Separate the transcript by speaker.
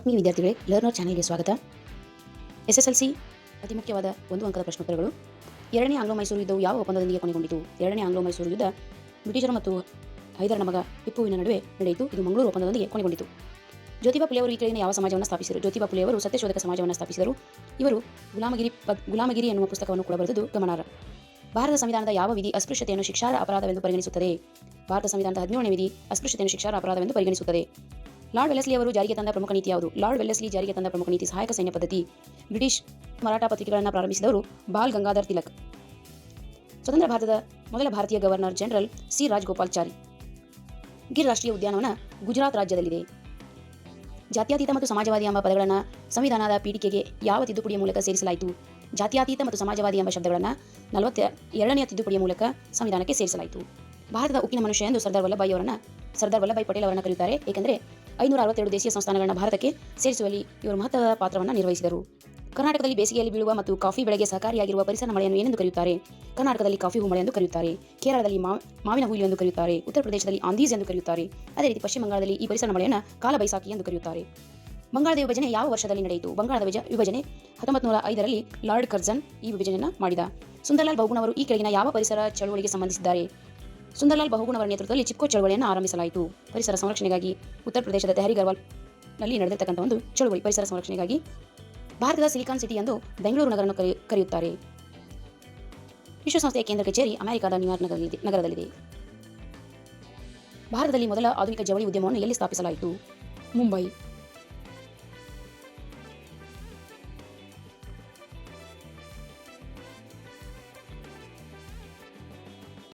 Speaker 1: ಆತ್ಮೀಯ ವಿದ್ಯಾರ್ಥಿಗಳೇ ಲರ್ನರ್ ಚಾನೆಲ್ಗೆ ಸ್ವಾಗತ. ಎಸ್ ಎಸ್ ಎಲ್ ಸಿ ಅತಿ ಮುಖ್ಯವಾದ ಒಂದು ಅಂಕದ ಪ್ರಶ್ನೋತ್ತರಗಳು. ಎರಡನೇ ಆಂಗ್ಲೋ ಮೈಸೂರು ಯುದ್ಧವು ಯಾವ ಒಪ್ಪಂದದೊಂದಿಗೆ ಕೊನೆಗೊಂಡಿತು? ಎರಡನೇ ಆಂಗ್ಲೋ ಮೈಸೂರು ಯುದ್ಧ ಬ್ರಿಟಿಷರು ಮತ್ತು ಹೈದರನ ಮಗ ಟಿಪ್ಪುವಿನ ನಡುವೆ ನಡೆಯಿತು. ಇದು ಮಂಗಳೂರು ಒಪ್ಪಂದದೊಂದಿಗೆ ಕೊನೆಗೊಂಡಿತು. ಜ್ಯೋತಿಬಾ ಫುಲೆ ಅವರು ಈ ಕೆಳಗಿನ ಯಾವ ಸಮಾಜವನ್ನು ಸ್ಥಾಪಿಸಿದರು? ಜ್ಯೋತಿಬಾ ಫುಲೆ ಅವರು ಸತ್ಯಶೋಧಕ ಸಮಾಜವನ್ನು ಸ್ಥಾಪಿಸಿದರು. ಇವರು ಗುಲಾಮಗಿರಿ ಗುಲಾಮಗಿರಿ ಎನ್ನುವ ಪುಸ್ತಕವನ್ನು ಕೂಡ ಬರೆದದ್ದು ಗಮನಾರ್ಹ. ಭಾರತ ಸಂವಿಧಾನದ ಯಾವ ವಿಧಿ ಅಸ್ಪೃಶ್ಯತೆಯನ್ನು ಶಿಕ್ಷಾರ ಅಪರಾಧವೆಂದು ಪರಿಗಣಿಸುತ್ತದೆ? ಭಾರತ ಸಂವಿಧಾನದ ಹದಿನೇಳನೇ ವಿಧಿ ಅಸ್ಪೃಶ್ಯತೆಯನ್ನು ಶಿಕ್ಷಾರ ಅಪರಾಧವೆಂದು ಪರಿಗಣಿಸುತ್ತದೆ. ಲಾರ್ಡ್ ವೆಲೆಸ್ಲಿ ಅವರು ಜಾರಿಗೆ ತಂದ ಪ್ರಮುಖ ನೀತಿ ಯಾವುದು? ಲಾರ್ಡ್ ವೆಲೆಸ್ಲಿ ಜಾರಿಗೆ ತಂದ ಪ್ರಮುಖ ನೀತಿ ಸಹಾಯಕ ಸೈನ್ಯ ಪದ್ಧತಿ. ಬ್ರಿಟಿಷ್ ಮರಾಠ ಪತ್ರಿಕೆಗಳನ್ನು ಪ್ರಾರಂಭಿಸಿದವರು ಬಾಲ್ ಗಂಗಾಧರ್ ತಿಲಕ್. ಸ್ವತಂತ್ರ ಭಾರತದ ಮೊದಲ ಭಾರತೀಯ governor general C Rajagopalachari Gir ರಾಷ್ಟ್ರೀಯ ಉದ್ಯಾನವನ ಗುಜರಾತ್ ರಾಜ್ಯದಲ್ಲಿದೆ. ಜಾತ್ಯತೀತ ಮತ್ತು ಸಮಾಜವಾದಿ ಎಂಬ ಪದಗಳನ್ನು ಸಂವಿಧಾನದ ಪೀಠಿಕೆಗೆ ಯಾವ ತಿದ್ದುಪಡಿಯ ಮೂಲಕ ಸೇರಿಸಲಾಯಿತು? ಜಾತ್ಯತೀತ ಮತ್ತು ಸಮಾಜವಾದಿ ಎಂಬ ಶಬ್ದಗಳನ್ನು ನಲವತ್ತ ಎರಡನೆಯ ತಿದ್ದುಪಡಿಯ ಮೂಲಕ ಸಂವಿಧಾನಕ್ಕೆ ಸೇರಿಸಲಾಯಿತು. ಭಾರತದ ಉಕ್ಕಿನ ಮನುಷ್ಯ ಎಂದು ಸರ್ದಾರ್ ವಲ್ಲಭಾಯಿ ಅವರನ್ನು ಸರ್ದಾರ್ ವಲ್ಲಭಾಯಿ ಪಟೇಲ್ ಅವರನ್ನು ಕರೆಯುತ್ತಾರೆ ಏಕೆಂದರೆ ಐನೂರ ಅರವತ್ತೆರಡು ದೇಶೀಯ ಸಂಸ್ಥಾನಗಳನ್ನು ಭಾರತಕ್ಕೆ ಸೇರಿಸುವಲ್ಲಿ ಇವರು ಮಹತ್ವದ ಪಾತ್ರವನ್ನು ನಿರ್ವಹಿಸಿದರು. ಕರ್ನಾಟಕದಲ್ಲಿ ಬೇಸಿಗೆಯಲ್ಲಿ ಬೀಳುವ ಮತ್ತು ಕಾಫಿ ಬೆಳೆಗೆ ಸಹಕಾರಿಯಾಗಿರುವ ಪರಿಸರ ಮಳೆಯನ್ನು ಏನೆಂದು ಕರೆಯುತ್ತಾರೆ? ಕರ್ನಾಟಕದಲ್ಲಿ ಕಾಫಿ ಹೂಮಳೆ ಎಂದು ಕರೆಯುತ್ತಾರೆ. ಕೇರಳದಲ್ಲಿ ಮಾವಿನ ಹುಲಿ ಎಂದು ಕರೆಯುತ್ತಾರೆ. ಉತ್ತರ ಪ್ರದೇಶದಲ್ಲಿ ಆಂಧೀಸ್ ಎಂದು ಕರೆಯುತ್ತಾರೆ. ಅದೇ ರೀತಿ ಪಶ್ಚಿಮ ಬಂಗಾಳದಲ್ಲಿ ಈ ಪರಿಸರ ಮಳೆಯನ್ನು ಕಾಲಬೈಸಾಖಿ ಎಂದು ಕರೆಯುತ್ತಾರೆ. ಬಂಗಾಳದ ವಿಭಜನೆ ಯಾವ ವರ್ಷದಲ್ಲಿ ನಡೆಯಿತು? ಬಂಗಾಳದ ವಿಭಜನೆ ಹತ್ತೊಂಬತ್ತು ನೂರ ಐದರಲ್ಲಿ ಲಾರ್ಡ್ ಕರ್ಜನ್ ಈ ವಿಭಜನೆಯನ್ನು ಮಾಡಿದ. ಸುಂದರ್ಲಾಲ್ ಬಹುಗುಣ ಅವರು ಈ ಕೆಳಗಿನ ಯಾವ ಪರಿಸರ ಚಳುವಳಿಗೆ ಸಂಬಂಧಿಸಿದ್ದಾರೆ? ಸುಂದರ್ಲಾಲ್ ಬಹುಗುಣವರ ನೇತೃತ್ವದಲ್ಲಿ ಚಿಪ್ಕೋ ಚಳವಳಿಯನ್ನು ಆರಂಭಿಸಲಾಯಿತು. ಪರಿಸರ ಸಂರಕ್ಷಣೆಗಾಗಿ ಉತ್ತರ ಪ್ರದೇಶದ ತೆಹರಿ ಗರ್ವಾಲ್ನಲ್ಲಿ ನಡೆದಿರ್ತಕ್ಕಂಥ ಒಂದು ಚಳುವಳಿ ಪರಿಸರ ಸಂರಕ್ಷಣೆಗಾಗಿ ಭಾರತದ ಸಿಲಿಕಾನ್ ಸಿಟಿ ಎಂದು ಬೆಂಗಳೂರು ನಗರವನ್ನು ಕರೆ, ಕರೆಯುತ್ತಾರೆ. ವಿಶ್ವಸಂಸ್ಥೆಯ ಕೇಂದ್ರ ಕಚೇರಿ ಅಮೆರಿಕದ ನ್ಯೂಯಾರ್ಕ್ ನಗರದಲ್ಲಿದೆ. ಭಾರತದಲ್ಲಿ ಮೊದಲ ಆಧುನಿಕ ಜವಳಿ ಉದ್ಯಮವನ್ನು ಎಲ್ಲಿ ಸ್ಥಾಪಿಸಲಾಯಿತು? ಮುಂಬೈ.